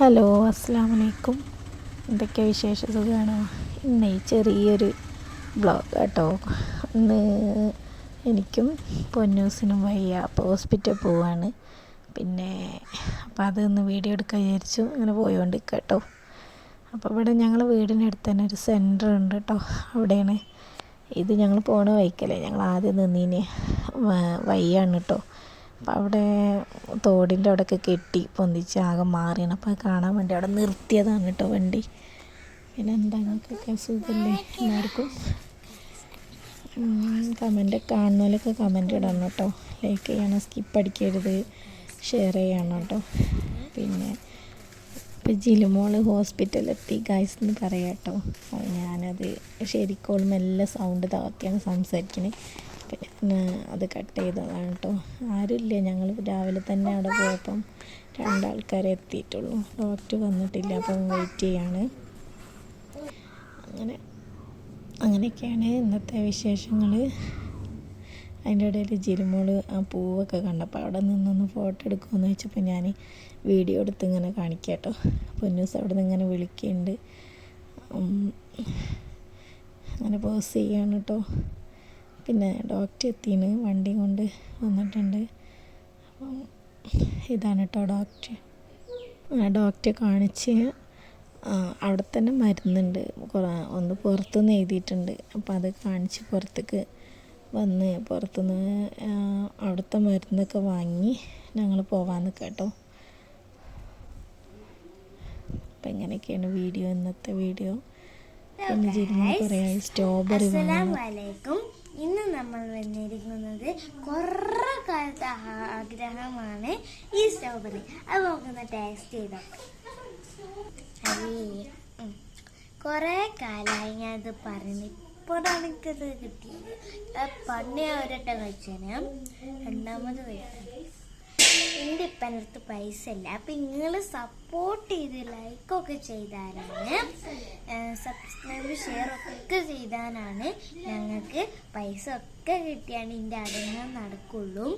Hello അസ്സാം വലൈക്കും എന്തൊക്കെ വിശേഷ സുഖമാണോ ഇന്ന് ചെറിയൊരു ബ്ലോഗ് കേട്ടോ ഇന്ന് എനിക്കും പൊന്നൂസിനും വയ്യ. അപ്പോൾ ഹോസ്പിറ്റൽ പോവാണ്. പിന്നെ അപ്പോൾ അതൊന്ന് വീഡിയോ എടുക്കാൻ വിചാരിച്ചു. അങ്ങനെ പോയോണ്ട് കേട്ടോ അപ്പോൾ ഇവിടെ ഞങ്ങൾ വീടിനടുത്ത് തന്നെ ഒരു സെന്റർ ഉണ്ട് കേട്ടോ അവിടെയാണ്. ഇത് ഞങ്ങൾ പോണ വൈക്കല്ലേ ഞങ്ങൾ ആദ്യം നിന്നീനെ വയ്യാണ് കേട്ടോ അപ്പം അവിടെ തോടിന്റെ അവിടെയൊക്കെ കെട്ടി പൊന്തിച്ച് ആകെ മാറിയാണ്. അപ്പോൾ അത് കാണാൻ വേണ്ടി അവിടെ നിർത്തിയതാണ് കേട്ടോ വണ്ടി. പിന്നെ എന്താ നിങ്ങൾക്കൊക്കെ സുഖമല്ലേ എല്ലാവർക്കും? കമന്റ് കാണുന്നതിലൊക്കെ കമന്റ് ഇടണം കേട്ടോ. ലൈക്ക് ചെയ്യണം സ്കിപ്പ് അടിക്കരുത് ഷെയർ ചെയ്യണം കേട്ടോ. പിന്നെ ഇപ്പം ജിലുമോൾ ഹോസ്പിറ്റലെത്തി ഗൈസ് എന്ന് പറയാം കേട്ടോ. ഞാനത് ശരിക്കോളും എല്ലാ സൗണ്ട് താത്തിയാണ് സംസാരിക്കുന്നത് അത് കട്ട് ചെയ്തതാണ് കേട്ടോ. ആരുമില്ല. ഞങ്ങൾ രാവിലെ തന്നെ അവിടെ പോയപ്പം രണ്ടാൾക്കാരെ എത്തിയിട്ടുള്ളൂ. ഡോക്ടർ വന്നിട്ടില്ല. അപ്പം വെയിറ്റ് ചെയ്യാണ്. അങ്ങനെ അങ്ങനെയൊക്കെയാണ് ഇന്നത്തെ വിശേഷങ്ങൾ അതിന്റെ ഇടയിൽ ജിരുമോൾ ആ പൂവൊക്കെ കണ്ടപ്പോൾ അവിടെ നിന്നൊന്ന് ഫോട്ടോ എടുക്കുമെന്ന് വെച്ചപ്പോൾ ഞാൻ വീഡിയോ എടുത്ത് ഇങ്ങനെ കാണിക്കാം കേട്ടോ. പൊന്നൂസ് അവിടെ നിന്ന് ഇങ്ങനെ വിളിക്കുന്നുണ്ട്. അങ്ങനെ പോസ് ചെയ്യാണ് കേട്ടോ. പിന്നെ ഡോക്ടർ എത്തിയിന് വണ്ടി കൊണ്ട് വന്നിട്ടുണ്ട്. അപ്പം ഇതാണ് കേട്ടോ ഡോക്ടർ ഡോക്ടറെ കാണിച്ച് അവിടെ തന്നെ മരുന്നുണ്ട്. ഒന്ന് പുറത്തുനിന്ന് എഴുതിയിട്ടുണ്ട്. അപ്പോൾ അത് കാണിച്ച് പുറത്തേക്ക് വന്ന് പുറത്തുനിന്ന് അവിടുത്തെ മരുന്നൊക്കെ വാങ്ങി ഞങ്ങൾ പോവാന്ന് കേട്ടോ. അപ്പം ഇങ്ങനെയൊക്കെയാണ് വീഡിയോ ഇന്നത്തെ വീഡിയോ. പിന്നെ ജിരുമ കുറേ സ്ട്രോബെറി ഇന്ന് നമ്മൾ വന്നിരിക്കുന്നത് കുറേ കാലത്തെ ആഗ്രഹമാണ് ഈ സ്ട്രോബെറി അത് നമുക്കൊന്ന് ടേസ്റ്റ് ചെയ്തോ. കുറേ കാലമായി ഞാൻ ഇത് പറഞ്ഞു. ഇപ്പോഴാണ് എനിക്കത് കിട്ടിയത്. പണ്ട് ഞാൻ കഴിച്ചേനെ. രണ്ടാമത് കഴിച്ചത് എന്റെ ഇപ്പം പൈസ ഇല്ല അപ്പം നിങ്ങൾ സപ്പോർട്ട് ചെയ്ത് ലൈക്കൊക്കെ ചെയ്താലാണ് സബ്സ്ക്രൈബ് ഷെയർ ഒക്കെ ചെയ്താലാണ് ഞങ്ങൾക്ക് പൈസ ഒക്കെ കിട്ടിയാണ് എന്റെ അടങ്ങൾ നടക്കുള്ളൂ.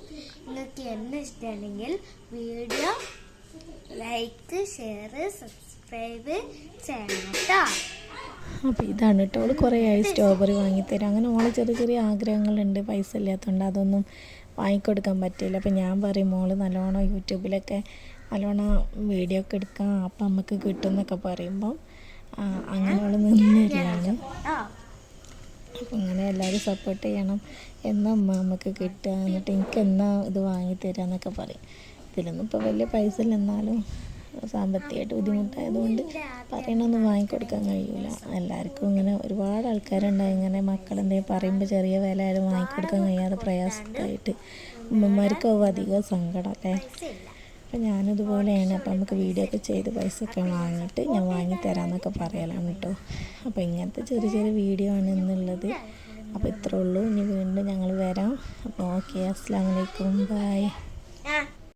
നിങ്ങൾക്ക് എന്നെ ഇഷ്ടമാണെങ്കിൽ വീഡിയോ ലൈക്ക് ഷെയർ സബ്സ്ക്രൈബ് ചെയ്യണം കേട്ടോ അപ്പോൾ ഇതാണ് കേട്ടോ. അവൾ കുറേ ആയി സ്ട്രോബെറി വാങ്ങിത്തരും. അങ്ങനെ ഓളെ ചെറിയ ചെറിയ ആഗ്രഹങ്ങളുണ്ട്. പൈസ ഇല്ലാത്തതുകൊണ്ട് അതൊന്നും വാങ്ങിക്കൊടുക്കാൻ പറ്റില്ല അപ്പോൾ ഞാൻ പറയും മോൾ നല്ലോണം യൂട്യൂബിലൊക്കെ നല്ലോണം വീഡിയോ ഒക്കെ എടുക്കാം. അപ്പം നമുക്ക് കിട്ടും എന്നൊക്കെ പറയുമ്പം അങ്ങനെ അവൾ നിന്നില്ലാണ് അപ്പം ഇങ്ങനെ എല്ലാവരും സപ്പോർട്ട് ചെയ്യണം. എന്നാ അമ്മ നമുക്ക് കിട്ടുക? എന്നിട്ട് എനിക്ക് എന്നാ ഇത് വാങ്ങിത്തരാന്നൊക്കെ പറയും. ഇതിലൊന്നും ഇപ്പോൾ വലിയ പൈസ ഇല്ല എന്നാലും സാമ്പത്തികമായിട്ട് ബുദ്ധിമുട്ടായതുകൊണ്ട് പറയണൊന്നും വാങ്ങിക്കൊടുക്കാൻ കഴിയില്ല എല്ലാവർക്കും ഇങ്ങനെ ഒരുപാട് ആൾക്കാരുണ്ടായി. ഇങ്ങനെ മക്കളെന്തെങ്കിലും പറയുമ്പോൾ ചെറിയ വില ആയാലും വാങ്ങിക്കൊടുക്കാൻ കഴിയാതെ പ്രയാസമായിട്ട് ഉമ്മമാർക്കാവും അധികം സങ്കടം അല്ലേ? അപ്പം ഞാനിതുപോലെയാണ്. അപ്പം നമുക്ക് വീഡിയോ ഒക്കെ ചെയ്ത് പൈസ ഒക്കെ വാങ്ങിയിട്ട് ഞാൻ വാങ്ങി തരാമെന്നൊക്കെ പറയലാണ് കേട്ടോ അപ്പോൾ ഇങ്ങനത്തെ ചെറിയ ചെറിയ വീഡിയോ ആണ് എന്നുള്ളത് അപ്പോൾ ഇത്രേ ഉള്ളൂ. ഇനി വീണ്ടും ഞങ്ങൾ വരാം. അപ്പോൾ ഓക്കെ. അസ്സാം വലൈക്കും ബൈ